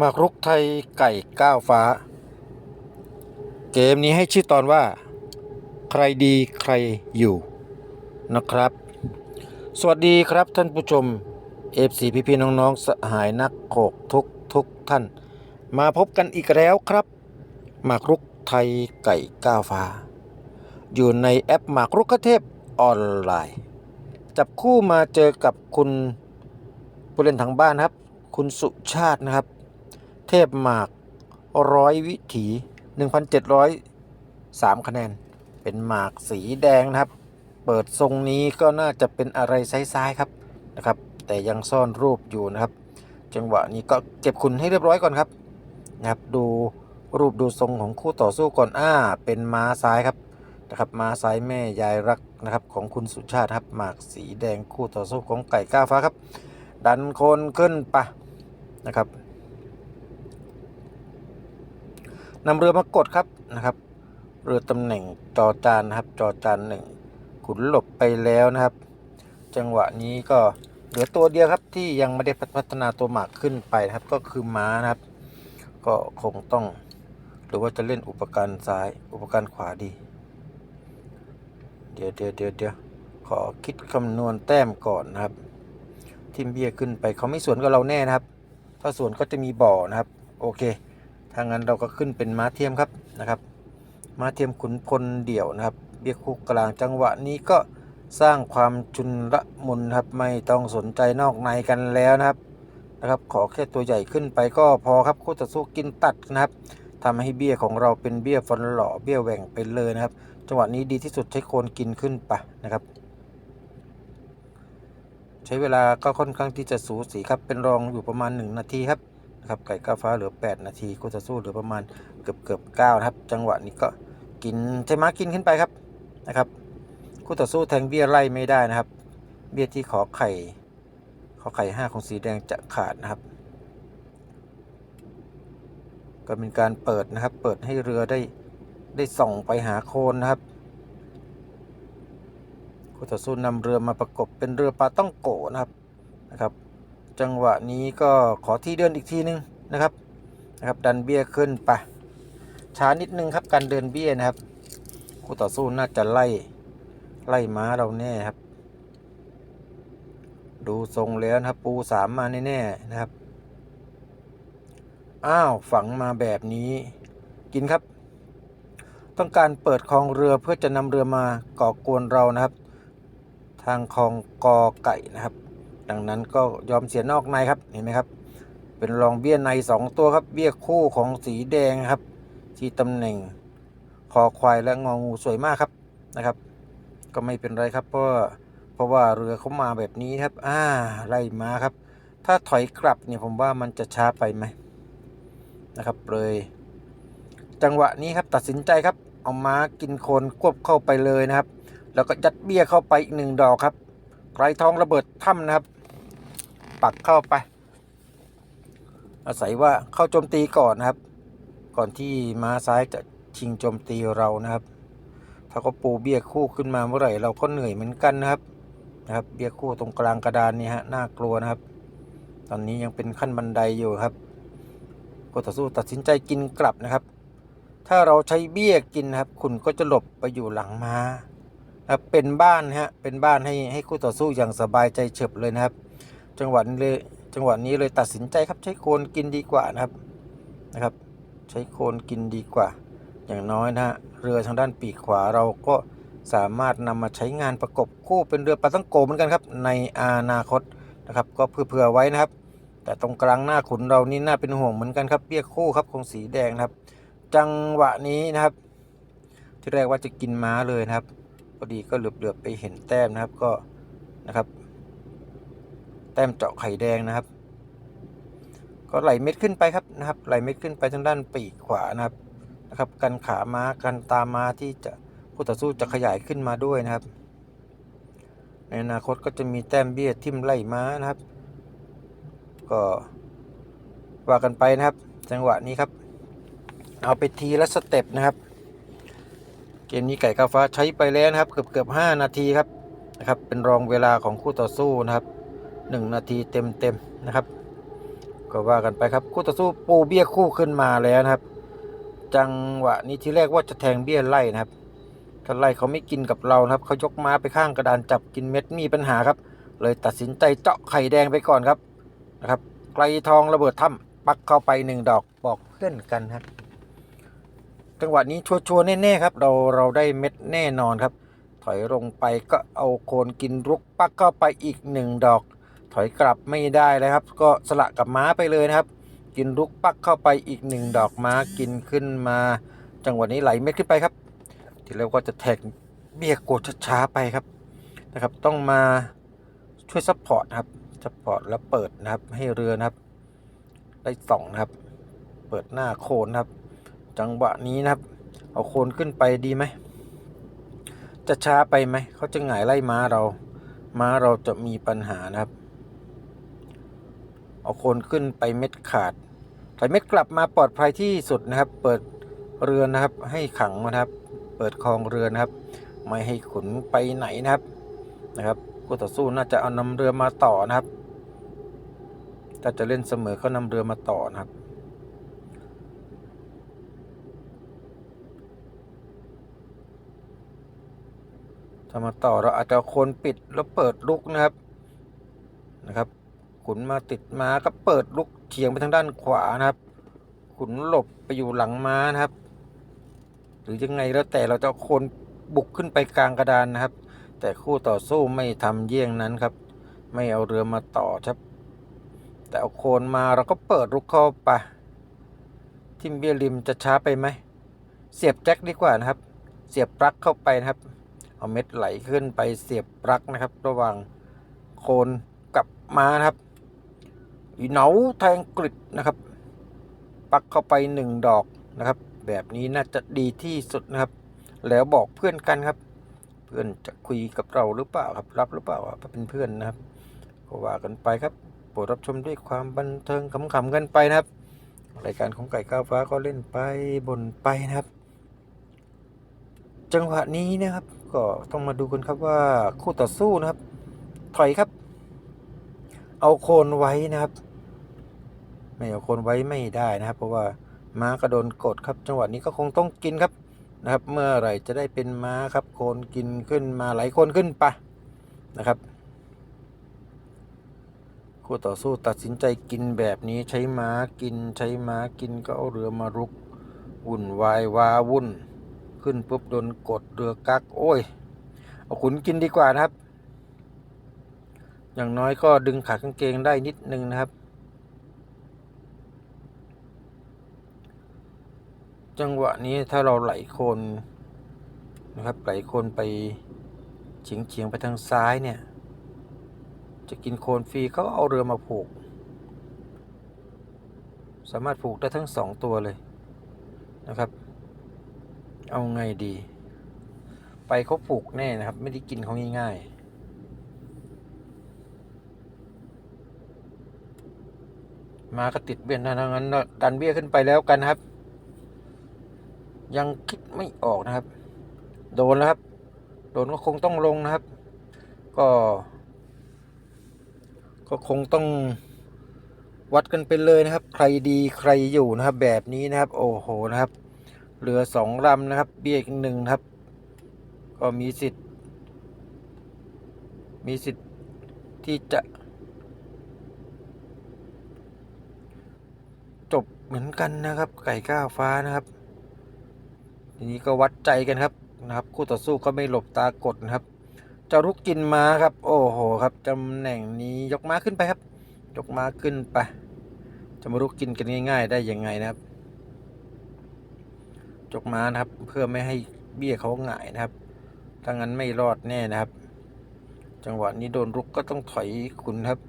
มากรุกไทยไก่ก้าวฟ้า เกมนี้ให้ชื่อตอนว่า ใครดีใครอยู่นะครับ สวัสดีครับท่านผู้ชม FC พี่พี่น้องๆสหายนักโขกทุกทุกท่าน มาพบกันอีกแล้วครับหมากรุกไทยไก่ก้าวฟ้า อยู่ในแอปหมากรุกเทพออนไลน์ จับคู่มาเจอกับคุณผู้เล่นทางบ้านครับ คุณสุชาตินะครับ เทพหมากร้อยวิถี 1,703 คะแนน เป็นหมากสีแดงนะครับ เปิดทรงนี้ก็น่าจะเป็นอะไรซ้ายๆครับนะครับ แต่ยังซ่อนรูปอยู่นะครับ จังหวะนี้ก็เก็บคุณให้เรียบร้อยก่อนครับนะครับ ดูรูปดูทรงของคู่ต่อสู้ก่อนอ้า เป็นม้าซ้ายครับนะครับม้าซ้ายแม่ยายรักนะครับของคุณสุชาติครับหมากสีแดงคู่ต่อสู้ของไก่ก้าวฟ้าครับ ดันโคนขึ้นปะนะครับ นำเรือมากดครับนะครับ เรือตำแหน่งจอจานนะครับจอจานหนึ่งขุนหลบไปแล้วนะครับ จังหวะนี้ก็เหลือตัวเดียวครับที่ยังไม่ได้พัฒนาตัวหมากขึ้นไปนะครับ ก็คือม้านะครับ ก็คงต้อง หรือว่าจะเล่นอุปกรณ์ซ้ายอุปกรณ์ขวาดี เดี๋ยวเดี๋ยวเดี๋ยวเดี๋ยวขอคิดคำนวณแต้มก่อนนะครับ ทิมเบียขึ้นไปเขาไม่สวนกับเราแน่นะครับ ถ้าสวนก็จะมีบ่อนะครับ โอเค ถ้างั้นเราก็ขึ้นเป็นม้าเทียมครับนะครับม้าเทียมขุนพลเดี่ยวนะครับเบี้ยคู่กลางจังหวะนี้ก็สร้างความชุนละมุนครับไม่ต้องสนใจนอกในกันแล้วนะครับนะครับ ขอแค่ตัวใหญ่ขึ้นไปก็พอครับคู่ต่อสู้กินตัดนะครับทำให้เบี้ยของเราเป็นเบี้ยฟันหล่อเบี้ยแหว่งไปเลยนะครับ จังหวะนี้ดีที่สุดใช้โคนกินขึ้นไปนะครับ ใช้เวลาก็ค่อนข้างที่จะสูสีครับเป็นรองอยู่ประมาณ 1 นาทีครับ นะครับไก่ก้าวฟ้าเหลือ 8 นาทีคู่ต่อสู้เหลือประมาณเกือบเกือบ9นะครับ จังหวะนี้ก็กินใช้ม้ากินขึ้นไปครับนะครับคู่ต่อสู้แทงเบี้ยไล่ไม่ได้นะครับ เบี้ยที่ขอไข่ ขอไข่ 5 ของสีแดงจะขาดนะครับ ก็เป็นการเปิดนะครับ เปิดให้เรือได้ได้ส่องไปหาโคนนะครับคู่ต่อสู้นำเรือมาประกบเป็นเรือปลาต้องโกนะครับนะครับ จังหวะนี้ก็ขอที่เดินอีกทีนึงนะครับนะครับดันเบี้ยขึ้นไปช้านิดนึงครับการเดินเบี้ยนะครับคู่ต่อสู้น่าจะไล่ไล่ม้าเราแน่ครับ ดูทรงแล้วนะครับปูสามมาแน่ๆนะครับอ้าวฝังมาแบบนี้กินครับ ต้องการเปิดคลองเรือเพื่อจะนำเรือมาก่อกวนเรานะครับ ทางคลองกอไก่นะครับ ดังนั้นก็ยอมเสียนอกในครับเห็นไหมครับ เป็นรองเบี้ยในสองตัวครับ เบี้ยคู่ของสีแดงครับ ที่ตำแหน่งคอควายและงองูสวยมากครับนะครับ ก็ไม่เป็นไรครับ เพราะเพราะว่าเรือเขามาแบบนี้ครับ อ่าไล่มาครับ ถ้าถอยกลับเนี่ยผมว่ามันจะช้าไปไหมนะครับเลย จังหวะนี้ครับตัดสินใจครับเอาม้ากินโคนควบเข้าไปเลยนะครับ แล้วก็ยัดเบี้ยเข้าไปอีกหนึ่งดอกครับไกรทองระเบิดถ้ำนะครับ ปักเข้าไป อาศัยว่าเข้าโจมตีก่อนนะครับ ก่อนที่ม้าซ้ายจะชิงโจมตีเรานะครับ ถ้าเขาปูเบี้ยคู่ขึ้นมาเมื่อไหร่เราก็เหนื่อยเหมือนกันนะครับนะครับ เบี้ยคู่ตรงกลางกระดานนี่ฮะน่ากลัวนะครับ ตอนนี้ยังเป็นขั้นบันไดอยู่ครับก็ต่อสู้ตัดสินใจกินกลับนะครับ ถ้าเราใช้เบี้ยกินนะครับ คุณก็จะหลบไปอยู่หลังม้าเป็นบ้านฮะเป็นบ้านให้ให้คู่ต่อสู้อย่างสบายใจเฉบเลยนะครับ จังหวะนี้เลยจังหวะนี้เลยตัดสินใจครับใช้โคนกินดีกว่านะครับนะครับ ใช้โคนกินดีกว่า อย่างน้อยนะฮะเรือทางด้านปีกขวาเราก็สามารถนำมาใช้งานประกบคู่เป็นเรือปลาตั้งโกเหมือนกันครับ ในอนาคตนะครับ ก็เผื่อไว้นะครับ แต่ตรงกลางหน้าขุนเรานี่น่าเป็นห่วงเหมือนกันครับเบี้ยคู่ครับของสีแดงนะครับ จังหวะนี้นะครับ ที่แรกว่าจะกินม้าเลยนะครับพอดีก็เหลือบๆไปเห็นแต้มนะครับก็นะครับ ต้มเจาะไข่แดงนะครับ ก็ไหลเม็ดขึ้นไปครับนะครับ ไหลเม็ดขึ้นไปทางด้านปีกขวานะครับนะครับกันขาม้ากันตามม้าที่จะคู่ต่อสู้จะขยายขึ้นมาด้วยนะครับ ในอนาคตก็จะมีแต้มเบี้ยทิ่มไล่ม้านะครับ ก็ว่ากันไปนะครับ จังหวะนี้ครับ เอาไปทีละสเต็ปนะครับ เกมนี้ไก่กาฟ้าใช้ไปแล้วนะครับ เกือบเกือบห้านาทีครับนะครับ เป็นรองเวลาของคู่ต่อสู้นะครับ หนึ่งนาทีเต็มเต็มๆนะครับ ก็ว่ากันไปครับ คู่ต่อสู้ปูเบี้ยคู่ขึ้นมาแล้วนะครับ จังหวะนี้ที่แรกว่าจะแทงเบี้ยไล่นะครับถ้าไล่เขาไม่กินกับเรานะครับเขายกม้าไปข้างกระดานจับกินเม็ดมีปัญหาครับ เลยตัดสินใจเจาะไข่แดงไปก่อนครับนะครับไกลทองระเบิดถ้ำปักเข้าไปหนึ่งดอกบอกเพื่อนกันครับจังหวะนี้ชัวร์แน่ๆครับ เราเราได้เม็ดแน่นอนครับ ถอยลงไปก็เอาโคนกินรุกปักเข้าไปอีกหนึ่งดอก ถอยกลับไม่ได้เลยครับ ก็สละกับม้าไปเลยนะครับ กินรุกปักเข้าไปอีกหนึ่งดอกม้ากินขึ้นมา จังหวะนี้ไหลเม็ดขึ้นไปครับ ทีแล้วก็จะแทกเบียกโกดช้าๆไปครับนะครับ ต้องมาช่วยซัพพอร์ตครับซัพพอร์ตแล้วเปิดนะครับให้เรือนะครับ ได้สองนะครับ เปิดหน้าโคนนะครับ จังหวะนี้นะครับ เอาโคนขึ้นไปดีไหมจะช้าไปไหมเขาจะหงายไล่ม้าเรา ม้าเราจะมีปัญหานะครับ เอาโคนขึ้นไปเม็ดขาดถอยเม็ดกลับมาปลอดภัยที่สุดนะครับ เปิดเรือนะครับ ให้ขังนะครับ เปิดคลองเรือนะครับ ไม่ให้ขุนไปไหนนะครับนะครับคู่ต่อสู้น่าจะเอานำเรือมาต่อนะครับถ้าจะเล่นเสมอก็นำเรือมาต่อนะครับถ้ามาต่อเราอาจจะโคนปิดแล้วเปิดลุกนะครับนะครับ ขุนมาติดม้าก็เปิดลุกเฉียงไปทางด้านขวานะครับ ขุนหลบไปอยู่หลังม้านะครับ หรือยังไงแล้วแต่เราจะโคนบุกขึ้นไปกลางกระดานนะครับ แต่คู่ต่อสู้ไม่ทำเยี่ยงนั้นครับ ไม่เอาเรือมาต่อครับ แต่เอาโคนมาเราก็เปิดลุกเข้าไปทิมเบียริมจะช้าไปไหม เสียบแจ็คดีกว่านะครับ เสียบปลั๊กเข้าไปนะครับ เอาเม็ดไหลขึ้นไปเสียบปลั๊กนะครับ ระหว่างโคนกับม้านะครับ อีเหนาแทงกริบนะครับ ปักเข้าไปหนึ่งดอกนะครับ แบบนี้น่าจะดีที่สุดนะครับ แล้วบอกเพื่อนกันครับ เพื่อนจะคุยกับเราหรือเปล่าครับ รับหรือเปล่าว่าเป็นเพื่อนนะครับก็ว่ากันไปครับโปรดรับชมด้วยความบันเทิงขำๆกันไปนะครับรายการของไก่ก้าวฟ้าก็เล่นไปบนไปนะครับ จังหวะนี้นะครับ ก็ต้องมาดูกันครับว่าคู่ต่อสู้นะครับ ถอยครับ เอาโคนไว้นะครับ ไม่เอาโคนไว้ไม่ได้นะครับ เพราะว่าม้ากระโดนกดครับ จังหวะนี้ก็คงต้องกินครับนะครับ เมื่อไหร่จะได้เป็นม้าครับ โคนกินขึ้นมาหลโคนขึ้นไปนะครับคู่ต่อสู้ตัดสินใจกินแบบนี้ใช้ม้ากินใช้ม้ากินก็เอาเรือมารุกวุ่นวายวาวุ่น ขึ้นปุ๊บโดนกดเรือกักโอ้ยเอาขุนกินดีกว่านะครับ อย่างน้อยก็ดึงขากางเกงได้นิดนึงนะครับ จังหวะนี้ถ้าเราไหลโคนนะครับไหลโคนไปเฉียงเฉียงไปทางซ้ายเนี่ย จะกินโคนฟรีเขาเอาเรือมาผูก สามารถผูกได้ทั้งสองตัวเลยนะครับ เอาไงดี ไปเขาปลูกแน่นะครับ ไม่ได้กินเขาง่ายๆมาก็ติดเบี้ยนทางนั้นดันเบี้ยขึ้นไปแล้วกันครับ ยังคิดไม่ออกนะครับ โดนแล้วครับ โดนก็คงต้องลงนะครับ ก็ ก็คงต้องวัดกันไปเลยนะครับ ใครดีใครอยู่นะครับ แบบนี้นะครับ โอ้โหนะครับเรือสองลำนะครับ เบี้ยอีกหนึ่งครับ ก็มีสิทธิ์ มีสิทธิ์ที่จะ จบเหมือนกันนะครับ ไก่ก้าวฟ้านะครับ ทีนี้ก็วัดใจกันครับนะครับ คู่ต่อสู้ก็ไม่หลบตากดนะครับเจะรุกกินม้าครับ โอ้โหครับตำแหน่งนี้ยกม้าขึ้นไปครับ ยกม้าขึ้นไปจะมารุกกินกันง่าย ๆ ได้ยังไงนะครับจกม้านะครับ เพื่อไม่ให้เบี้ยเขาหงายนะครับถ้างั้นไม่รอดแน่นะครับ จังหวะนี้โดนรุกก็ต้องถอยขุนครับ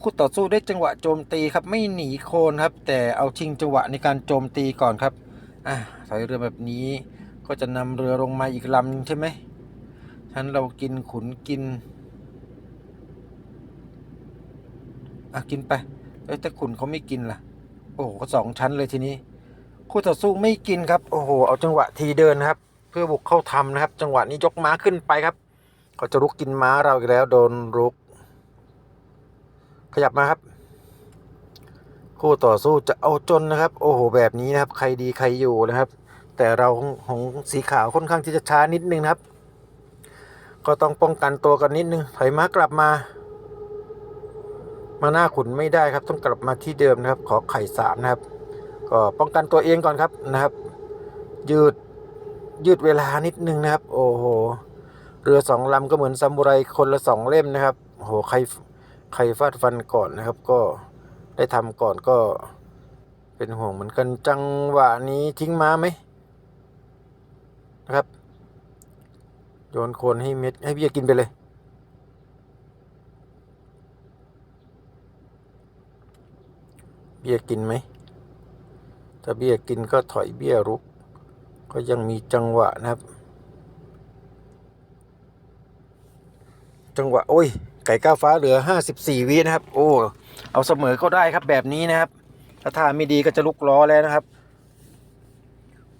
คู่ต่อสู้ได้จังหวะโจมตีครับไม่หนีโคนครับ แต่เอาชิงจังหวะในการโจมตีก่อนครับ อะถอยเรือแบบนี้ ก็จะนำเรือลงมาอีกลำใช่ไหมฉะนั้นเรากินขุนกิน อะกินไปเอ้ยแต่ขุนเขาไม่กินล่ะ โอ้โหก็สองชั้นเลยทีนี้ คู่ต่อสู้ไม่กินครับ โอ้โห เอาจังหวะทีเดินนะครับ เพื่อบุกเข้าทำนะครับ จังหวะนี้ยกม้าขึ้นไปครับเขาจะรุกกินม้าเราอีกแล้ว โดนรุก ขยับมาครับ คู่ต่อสู้จะเอาจนนะครับ โอ้โหแบบนี้นะครับ ใครดีใครอยู่นะครับ แต่เราของของสีขาวค่อนข้างที่จะช้านิดนึงนะครับ ก็ต้องป้องกันตัวกันนิดนึงถอยม้ากลับมา มาหน้าขุนไม่ได้ครับ ต้องกลับมาที่เดิมนะครับ ขอไข่สามนะครับ ก็ป้องกันตัวเองก่อนครับนะครับ ยืดยืดเวลานิดนึงนะครับ โอ้โหเรือสองลำก็เหมือนซามูไรคนละสองเล่มนะครับโอ้โหใครใครฟาดฟันก่อนนะครับก็ ได้ทำก่อนก็เป็นห่วงเหมือนกันจังหวะนี้ทิ้งม้าไหมนะครับ โยนโคนให้เม็ดให้เบี้ยกินไปเลยเบี้ยกินไหมถ้าเบี้ยกินก็ถอยเบี้ยรุก ก็ยังมีจังหวะนะครับ จังหวะ โอ้ย ไก่ก้าวฟ้าเหลือ 54 วินะครับ โอ้ เอาเสมอก็ได้ครับแบบนี้นะครับ ถ้าท่าไม่ดีก็จะลุกล้อแล้วนะครับ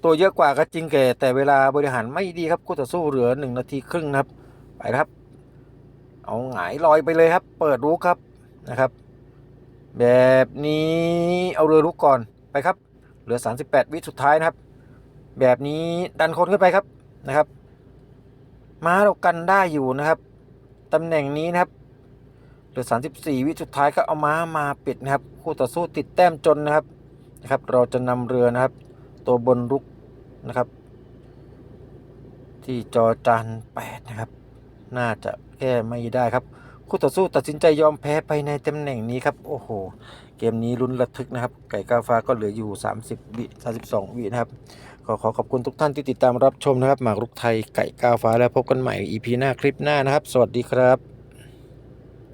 ตัวเยอะกว่าก็จริงแก่แต่เวลาบริหารไม่ดีครับคู่ต่อสู้เหลือ 1 นาทีครึ่งนะครับ ไปครับ เอาหงายลอยไปเลยครับ เปิดรุกครับนะครับ แบบนี้เอาเรือลุกก่อนไปครับ เหลือ 38 วิสุดท้ายนะครับ แบบนี้ดันคนขึ้นไปครับนะครับ ม้าเรากันได้อยู่นะครับ ตำแหน่งนี้นะครับเหลือ 34 วิสุดท้ายก็เอาม้ามาปิดนะครับ คู่ต่อสู้ติดแต้มจนนะครับนะครับ เราจะนำเรือนะครับ ตัวบนรุกนะครับ ที่จอจาน8นะครับ น่าจะแก้ไม่ได้ครับ คู่ต่อสู้ตัดสินใจยอมแพ้ไปในตำแหน่งนี้ครับ โอ้โห เกมนี้ลุ้นระทึกนะครับ ไก่กาฟ้าก็เหลืออยู่ 30วิ32วินะครับ ขอขอขอบคุณทุกท่านที่ติดตามรับชมนะครับหมากรุกไทยไก่กาฟ้าแล้วพบกันใหม่ EP หน้าคลิปหน้านะครับ สวัสดีครับ